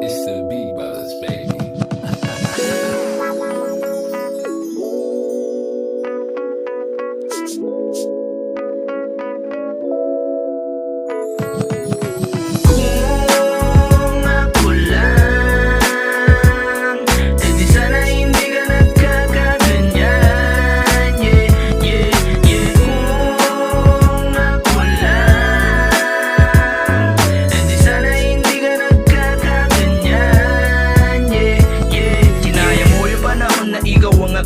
It's the B Buzz, baby.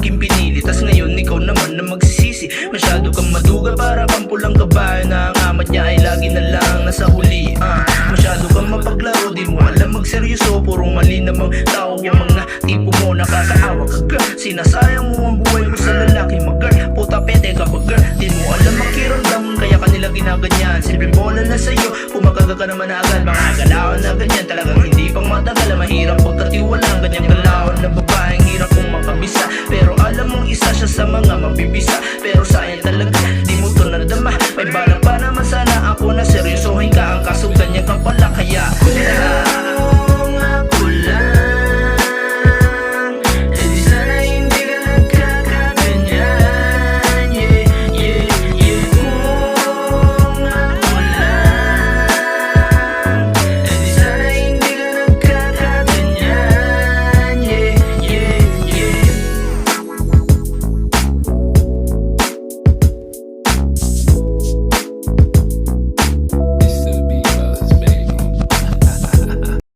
Aking pinili. Tas ngayon ikaw naman na magsisisi. Masyado kang maduga para kang pulang kabayo Na ang amat niya ay lagi na lang nasa huli. Ah. Masyado kang mapaglaro di mo alam magseryoso. Puro mali namang tao yung mga tipo mo. Nakakaawa ka girl. Sinasayang mo ang buhay mo sa lalaki mag Puta pete ka ba girl. Di mo alam makiramdam kaya kanila ginaganyan. Silbing bola na sa'yo Kumakaga ka naman agad. Mga galawan na ganyan Talagang bisa Pero sayang talaga